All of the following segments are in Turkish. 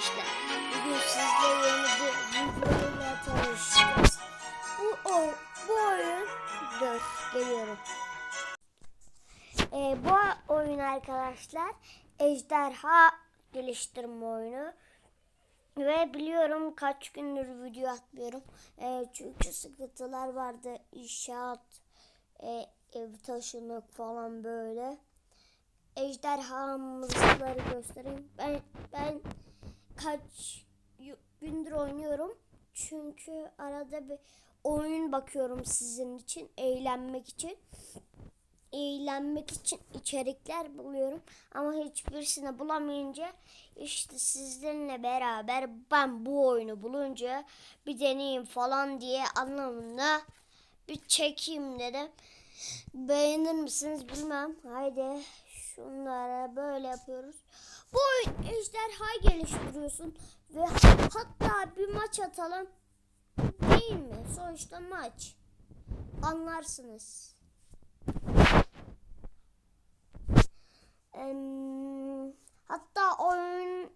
arkadaşlar. Bugün sizle yeni bir videoyla tanışacağız. Bu, oy, bu oyun... Dur geliyorum. Ee, bu oyun arkadaşlar ejderha geliştirme oyunu. Ve biliyorum kaç gündür video atmıyorum. Ee, çünkü sıkıntılar vardı. İnşaat, e, ev taşınık falan böyle ejderhamızları göstereyim. Ben ben kaç gündür oynuyorum. Çünkü arada bir oyun bakıyorum sizin için, eğlenmek için. Eğlenmek için içerikler buluyorum ama hiçbirisini bulamayınca işte sizlerle beraber ben bu oyunu bulunca bir deneyeyim falan diye anlamında bir çekeyim dedim. Beğenir misiniz bilmem. Haydi şunlara böyle yapıyoruz. Bu oyun ejderha geliştiriyorsun ve hatta bir maç atalım. Değil mi? Sonuçta maç. Anlarsınız. Hatta oyun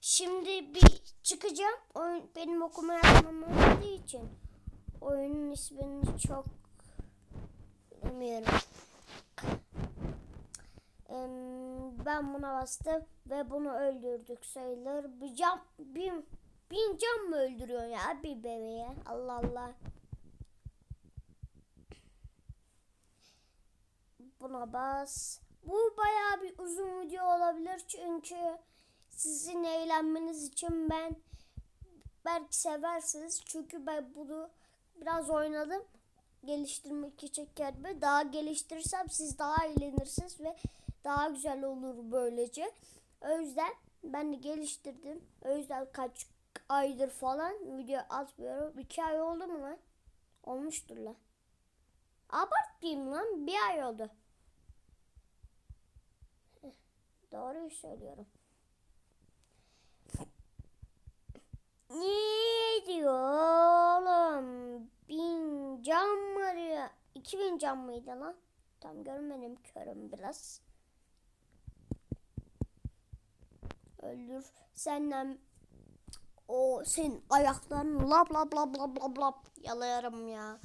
şimdi bir çıkacağım. Oyun benim okuma yazmam olmadığı için oyunun ismini çok bilmiyorum. Ben buna bastım ve bunu öldürdük sayılır. Bir can, bin, bin can mı öldürüyor ya bir bebeğe? Allah Allah. Buna bas. Bu bayağı bir uzun video olabilir çünkü sizin eğlenmeniz için ben belki seversiniz. Çünkü ben bunu biraz oynadım. Geliştirmek için kendimi. Daha geliştirirsem siz daha eğlenirsiniz ve daha güzel olur böylece. O yüzden ben de geliştirdim. O yüzden kaç aydır falan video atmıyorum. İki ay oldu mu lan? Olmuştur lan. Abartmayayım lan. Bir ay oldu. Doğruyu söylüyorum. Ne diyor oğlum? Bin can mı diyor? İki bin can mıydı lan? Tam görmedim körüm biraz. Öldür senden o senin ayaklarını lap lap lap lap lap lap yalayarım ya.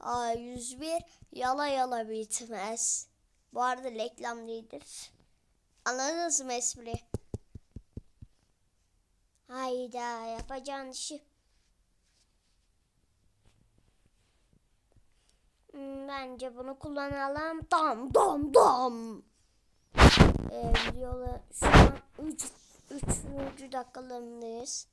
Aa 101 yala yala bitmez. Bu arada reklam değildir. Anladınız mı espri? Hayda yapacağın işi. Hmm, Bence bunu kullanalım. Dam dam dam. Ee, videoda şu an 3 3. dakikalarındayız.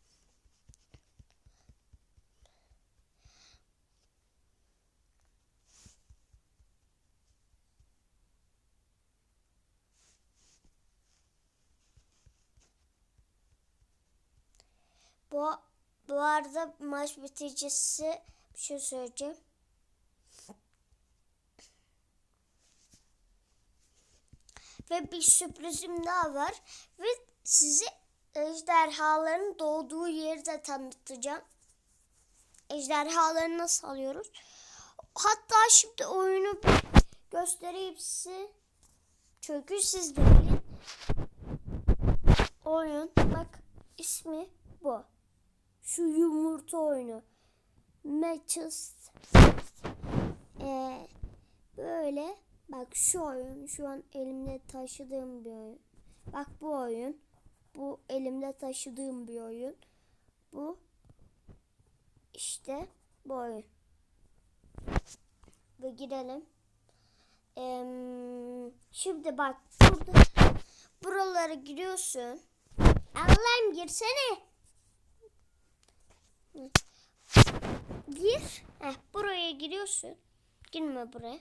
Bu, bu arada maç biticisi bir şey söyleyeceğim. Ve bir sürprizim daha var. Ve size ejderhaların doğduğu yeri de tanıtacağım. Ejderhaları nasıl alıyoruz? Hatta şimdi oyunu göstereyim size. Çünkü siz de bilin. Oyun bak ismi bu. Şu yumurta oyunu. Matches. Ee, böyle bak şu oyun şu an elimde taşıdığım bir oyun. Bak bu oyun. Bu elimde taşıdığım bir oyun. Bu işte bu oyun. Ve girelim. Ee, şimdi bak burada buralara giriyorsun. Allah'ım girsene. Gir. Heh, buraya giriyorsun. Girme buraya.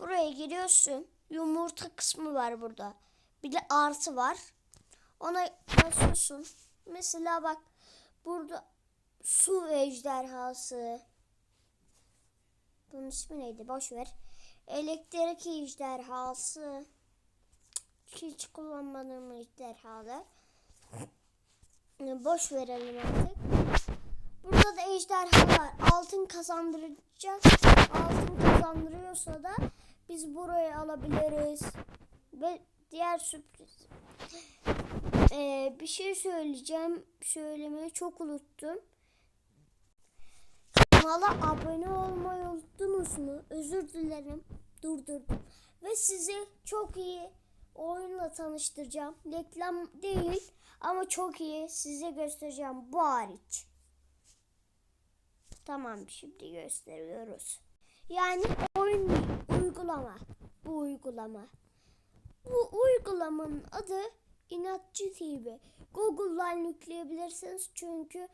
Buraya giriyorsun. Yumurta kısmı var burada. Bir de artı var. Ona basıyorsun. Mesela bak burada su ejderhası. Bunun ismi neydi? Boş ver. Elektrik ejderhası. Hiç kullanmadığım ejderhalar. Boş verelim artık. Burada da ejderhalar altın kazandıracak. Altın kazandırıyorsa da biz burayı alabiliriz. Ve diğer sürpriz Ee, bir şey söyleyeceğim. Söylemeyi çok unuttum. Kanala abone olmayı unuttunuz mu? Özür dilerim. Durdurdum. Ve sizi çok iyi oyunla tanıştıracağım. Reklam değil ama çok iyi size göstereceğim bu hariç. Tamam şimdi gösteriyoruz. Yani oyun uygulama. Bu uygulama. Bu uygulamanın adı İnatçı TV. Google'dan yükleyebilirsiniz çünkü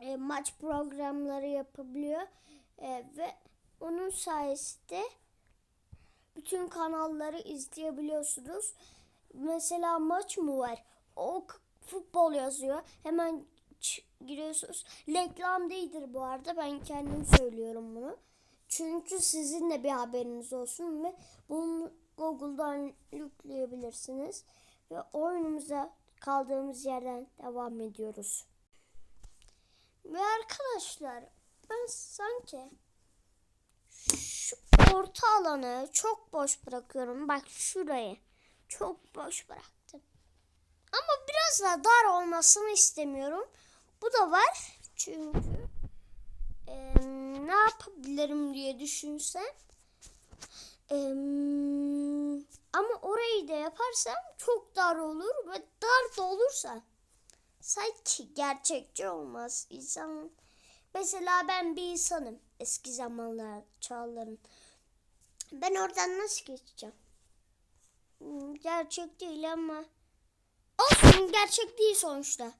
e, maç programları yapabiliyor E, ve onun sayesinde bütün kanalları izleyebiliyorsunuz. Mesela maç mı var? O futbol yazıyor. Hemen giriyorsunuz. Reklam değildir bu arada. Ben kendim söylüyorum bunu. Çünkü sizin de bir haberiniz olsun ve bunu Google'dan yükleyebilirsiniz. Ve oyunumuza kaldığımız yerden devam ediyoruz. Ve arkadaşlar ben sanki şu orta alanı çok boş bırakıyorum. Bak şurayı çok boş bıraktım. Ama biraz daha dar olmasını istemiyorum. Bu da var çünkü eee, ne yapabilirim diye düşünsem eee, ama orayı da yaparsam çok dar olur ve dar da olursa sanki gerçekçi olmaz. İnsan mesela ben bir insanım eski zamanlar çağların. Ben oradan nasıl geçeceğim? Hmm, Gerçek değil ama olsun gerçek değil sonuçta.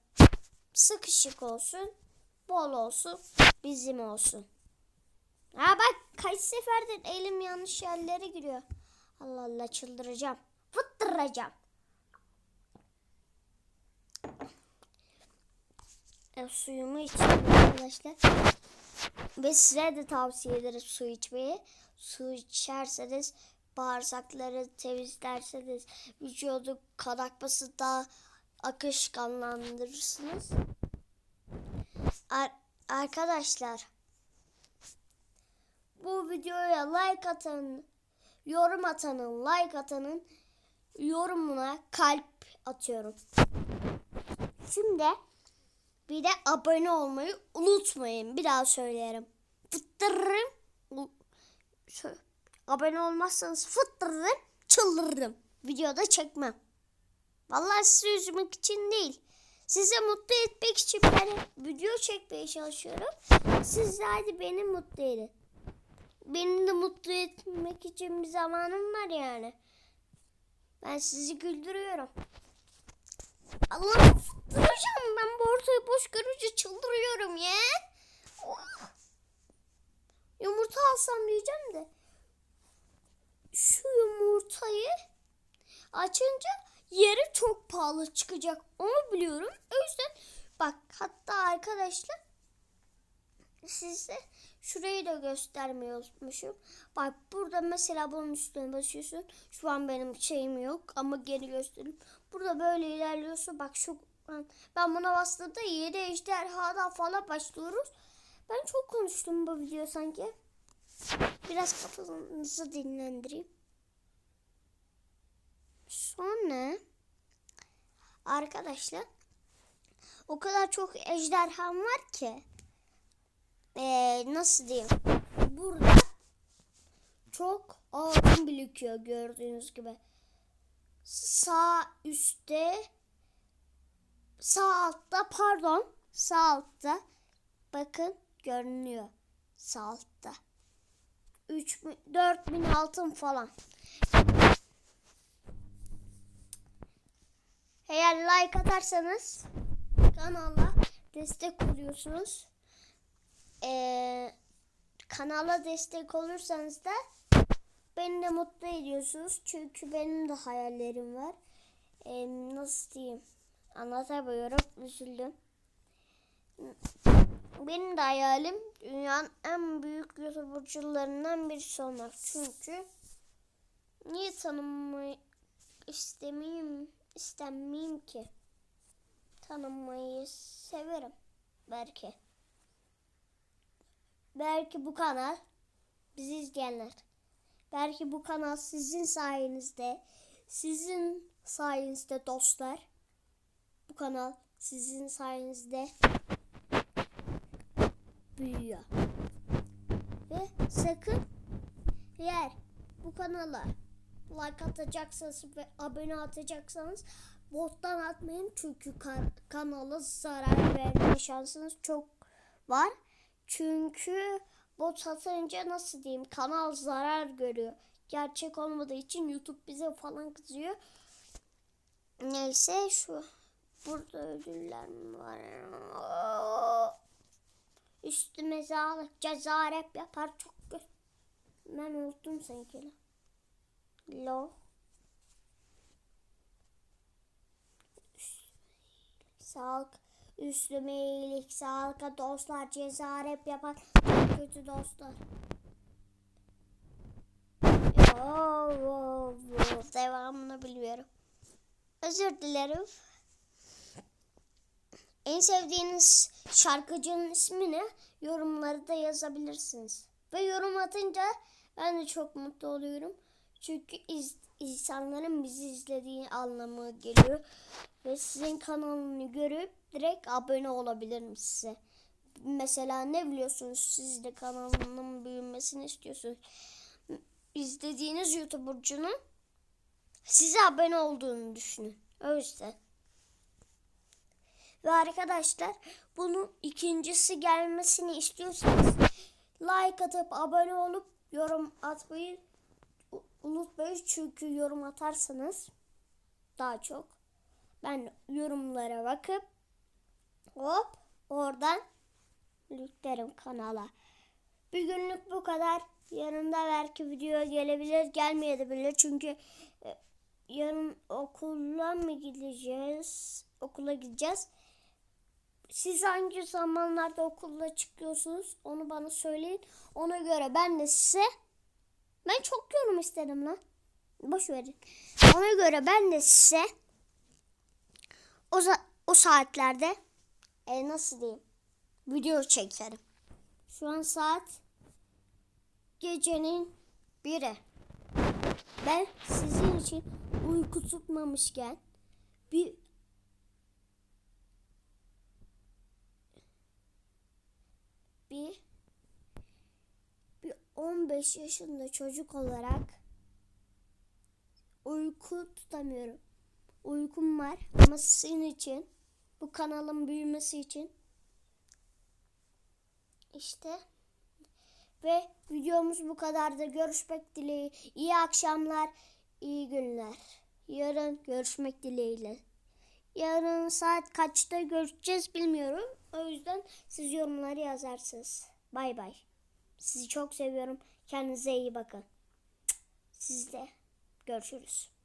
Sıkışık olsun, bol olsun, bizim olsun. Ha bak kaç seferdir elim yanlış yerlere giriyor. Allah Allah çıldıracağım. Fıttıracağım. E, suyumu içiyorum arkadaşlar. Ve size de tavsiye ederim su içmeyi. Su içerseniz bağırsakları temizlerseniz vücudu kan akması daha akışkanlandırırsınız. Ar- arkadaşlar bu videoya like atan, yorum atanın, like atanın yorumuna kalp atıyorum. Şimdi bir de abone olmayı unutmayın. Bir daha söylerim. Fıttırırım. Abone olmazsanız fıttırırım. Çıldırırım. Videoda çekmem. Vallahi sizi üzmek için değil. Size mutlu etmek için ben video çekmeye çalışıyorum. Siz de beni mutlu edin. Beni de mutlu etmek için bir zamanım var yani. Ben sizi güldürüyorum. Allah'ım fıttıracağım ben bu ortayı boş görünce çıldırıyorum ya. Oh. Yumurta alsam diyeceğim de. Şu yumurtayı açınca yeri çok pahalı çıkacak. Onu biliyorum. O yüzden bak hatta arkadaşlar size şurayı da göstermeyi unutmuşum. Bak burada mesela bunun üstüne basıyorsun. Şu an benim şeyim yok ama geri göstereyim. Burada böyle ilerliyorsun. Bak şu ben buna bastığımda 7 ejderhadan falan başlıyoruz. Ben çok konuştum bu video sanki. Biraz kafanızı dinlendireyim. Sonra arkadaşlar o kadar çok ejderham var ki ee, nasıl diyeyim? Burada çok altın birikiyor gördüğünüz gibi. Sağ üstte sağ altta pardon sağ altta bakın görünüyor. Sağ altta. 3 4000 altın falan. Eğer like atarsanız kanala destek oluyorsunuz. Ee, kanala destek olursanız da beni de mutlu ediyorsunuz. Çünkü benim de hayallerim var. Ee, nasıl diyeyim? Anlatamıyorum. Üzüldüm. Benim de hayalim dünyanın en büyük youtubercularından birisi olmak. Çünkü niye tanınmayı istemeyeyim, istenmeyeyim ki? Tanınmayı severim. Belki. Belki bu kanal bizi izleyenler. Belki bu kanal sizin sayenizde, sizin sayenizde dostlar bu kanal sizin sayenizde büyüyor. Ve sakın eğer bu kanala like atacaksanız ve abone atacaksanız bottan atmayın çünkü kan- kanala zarar verme şansınız çok var. Çünkü bot atınca nasıl diyeyim kanal zarar görüyor. Gerçek olmadığı için YouTube bize falan kızıyor. Neyse şu burada ödüller var? Üstüme sağlık ceza rap yapar çok kötü. Ben unuttum sanki. Lo. Sağlık. Üstüme iyilik, sağlık dostlar, yapar. Çok kötü dostlar. Yo, yo, yo. Devamını bilmiyorum. Özür dilerim. En sevdiğiniz şarkıcının ismini yorumları da yazabilirsiniz. Ve yorum atınca ben de çok mutlu oluyorum. Çünkü iz, insanların bizi izlediği anlamı geliyor. Ve sizin kanalını görüp direkt abone olabilirim size. Mesela ne biliyorsunuz siz de kanalının büyümesini istiyorsunuz. İzlediğiniz YouTuber'cunun size abone olduğunu düşünün. O. Ve arkadaşlar bunun ikincisi gelmesini istiyorsanız like atıp abone olup yorum atmayı unutmayın. Çünkü yorum atarsanız daha çok ben yorumlara bakıp hop oradan yüklerim kanala. Bir günlük bu kadar. Yarın da belki video gelebilir gelmeyebilir. Çünkü e, yarın okula mı gideceğiz? Okula gideceğiz. Siz hangi zamanlarda okulda çıkıyorsunuz? Onu bana söyleyin. Ona göre ben de size ben çok yorum istedim lan. Boş verin. Ona göre ben de size o, o saatlerde e, nasıl diyeyim video çekerim. Şu an saat gecenin biri. Ben sizin için uyku tutmamışken bir bir 15 yaşında çocuk olarak uyku tutamıyorum. Uykum var ama sizin için bu kanalın büyümesi için işte ve videomuz bu kadardı. Görüşmek dileğiyle. İyi akşamlar, iyi günler. Yarın görüşmek dileğiyle. Yarın saat kaçta görüşeceğiz bilmiyorum. O yüzden siz yorumları yazarsınız. Bay bay. Sizi çok seviyorum. Kendinize iyi bakın. Siz de görüşürüz.